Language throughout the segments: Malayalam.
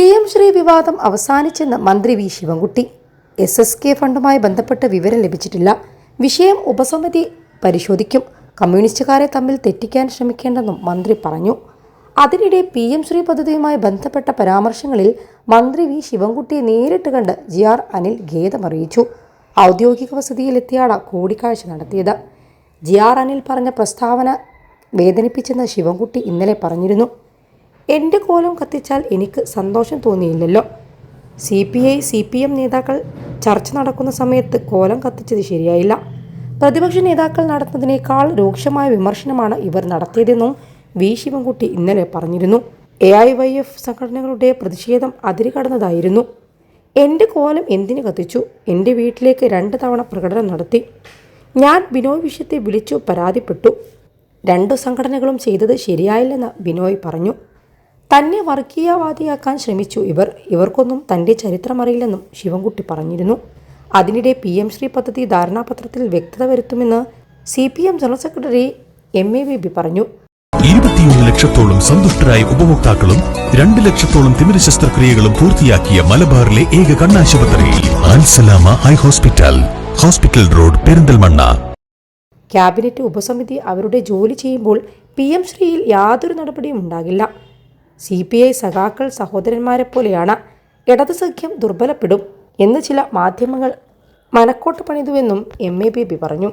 പി എം ശ്രീ വിവാദം അവസാനിച്ചെന്ന് മന്ത്രി V Sivankutty. S S K ഫണ്ടുമായി ബന്ധപ്പെട്ട് വിവരം ലഭിച്ചിട്ടില്ല. വിഷയം ഉപസമിതി പരിശോധിക്കും. കമ്മ്യൂണിസ്റ്റുകാരെ തമ്മിൽ തെറ്റിക്കാൻ ശ്രമിക്കേണ്ടെന്നും മന്ത്രി പറഞ്ഞു. അതിനിടെ പി എം ശ്രീ പദ്ധതിയുമായി ബന്ധപ്പെട്ട പരാമർശങ്ങളിൽ മന്ത്രി വി ശിവൻകുട്ടിയെ നേരിട്ട് കണ്ട് ജി ആർ അനിൽ ഖേദമറിയിച്ചു. ഔദ്യോഗിക വസതിയിലെത്തിയാണ് കൂടിക്കാഴ്ച നടത്തിയത്. ജി ആർ അനിൽ പറഞ്ഞ പ്രസ്താവന വേദനിപ്പിച്ചെന്ന് ശിവൻകുട്ടി ഇന്നലെ പറഞ്ഞിരുന്നു. എന്റെ കോലം കത്തിച്ചാൽ എനിക്ക് സന്തോഷം തോന്നിയില്ലല്ലോ. C P I C P M നേതാക്കൾ ചർച്ച നടക്കുന്ന സമയത്ത് കോലം കത്തിച്ചത് ശരിയായില്ല. പ്രതിപക്ഷ നേതാക്കൾ നടത്തുന്നതിനേക്കാൾ രൂക്ഷമായ വിമർശനമാണ് ഇവർ നടത്തിയതെന്നും വി. ശിവൻകുട്ടി ഇന്നലെ പറഞ്ഞിരുന്നു. എ ഐ വൈ എഫ് സംഘടനകളുടെ പ്രതിഷേധം അതിരുകടന്നതായിരുന്നു. എന്റെ കോലം എന്തിനു കത്തിച്ചു? എന്റെ വീട്ടിലേക്ക് രണ്ട് തവണ പ്രകടനം നടത്തി. ഞാൻ ബിനോയ് വിഷയത്തെ വിളിച്ചു പരാതിപ്പെട്ടു. രണ്ടു സംഘടനകളും ചെയ്തത് ശരിയായില്ലെന്ന് ബിനോയ് പറഞ്ഞു. തന്നെ വർഗീയവാദിയാക്കാൻ ശ്രമിച്ചു ഇവർ. ഇവർക്കൊന്നും തന്റെ ചരിത്രമറിയില്ലെന്നും ശിവൻകുട്ടി പറഞ്ഞിരുന്നു. അതിനിടെ പി എം ശ്രീ പദ്ധതി ധാരണാപത്രത്തിൽ വ്യക്തത വരുത്തുമെന്ന് C P M general secretary M A Baby പറഞ്ഞു. ഇരുപത്തിയൊന്ന് ലക്ഷത്തോളം സന്തുഷ്ടരായ ഉപഭോക്താക്കളും രണ്ട് ലക്ഷത്തോളം തിമിര ശസ്ത്രക്രിയകളും പൂർത്തിയാക്കിയ മലബാറിലെ ഏക കണ്ണാശുപത്രി ആൻസലാമ eye hospital hospital road Perinthalmanna. Cabinet ഉപസമിതി അവരുടെ ജോലി ചെയ്യുമ്പോൾ പി എം ശ്രീയിൽ യാതൊരു നടപടിയും ഉണ്ടാകില്ല. സി പി ഐ സഖാക്കൾ സഹോദരന്മാരെ പോലെയാണ്. ഇടതു സഖ്യം ദുർബലപ്പെടും എന്ന് ചില മാധ്യമങ്ങൾ മനക്കോട്ട് പണിതുവെന്നും എം എ ബി ബി പറഞ്ഞു.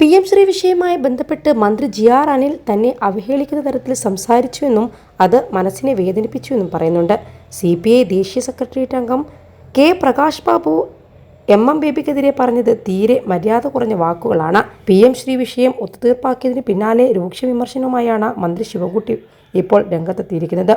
പി എം ശ്രീ വിഷയവുമായി ബന്ധപ്പെട്ട് മന്ത്രി ജി ആർ അനിൽ തന്നെ അവഹേളിക്കുന്ന തരത്തിൽ സംസാരിച്ചുവെന്നും അത് മനസ്സിനെ വേദനിപ്പിച്ചുവെന്നും പറയുന്നുണ്ട്. സി പി ഐ ദേശീയ സെക്രട്ടേറിയറ്റ് അംഗം K Prakash Babu M M ബേബിക്കെതിരെ പറഞ്ഞത് തീരെ മര്യാദ കുറഞ്ഞ വാക്കുകളാണ്. പി എം ശ്രീ വിഷയം ഒത്തുതീർപ്പാക്കിയതിന് പിന്നാലെ രൂക്ഷ വിമർശനവുമായാണ് മന്ത്രി ശിവകുട്ടി ഇപ്പോൾ രംഗത്തെത്തിയിരിക്കുന്നത്.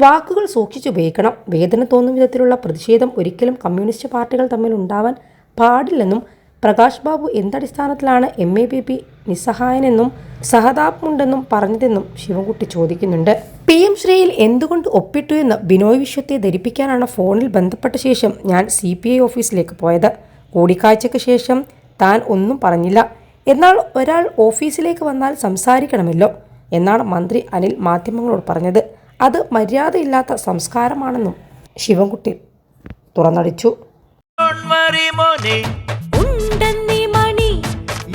വാക്കുകൾ സൂക്ഷിച്ചുപയോഗിക്കണം വേദന തോന്നും വിധത്തിലുള്ള പ്രതിഷേധം ഒരിക്കലും കമ്മ്യൂണിസ്റ്റ് പാർട്ടികൾ തമ്മിൽ ഉണ്ടാവാൻ പാടില്ലെന്നും പ്രകാശ് ബാബു എന്തടിസ്ഥാനത്തിലാണ് എം എ ബി പി നിസ്സഹായനെന്നും സഹതാപമുണ്ടെന്നും പറഞ്ഞതെന്നും ശിവൻകുട്ടി ചോദിക്കുന്നുണ്ട്. പി എം ശ്രീയിൽ എന്തുകൊണ്ട് ഒപ്പിട്ടു എന്ന് ബിനോയ് വിശ്വത്തെ ധരിപ്പിക്കാനാണ് ഫോണിൽ ബന്ധപ്പെട്ട ശേഷം ഞാൻ സി പി ഐ ഓഫീസിലേക്ക് പോയത്. കൂടിക്കാഴ്ചയ്ക്ക് ശേഷം താൻ ഒന്നും പറഞ്ഞില്ല. എന്നാൽ ഒരാൾ ഓഫീസിലേക്ക് വന്നാൽ സംസാരിക്കണമല്ലോ എന്നാണ് മന്ത്രി അനിൽ മാധ്യമങ്ങളോട് പറഞ്ഞത്. അത് മര്യാദയില്ലാത്ത സംസ്കാരമാണെന്നും ശിവൻകുട്ടി തുറന്നടിച്ചു.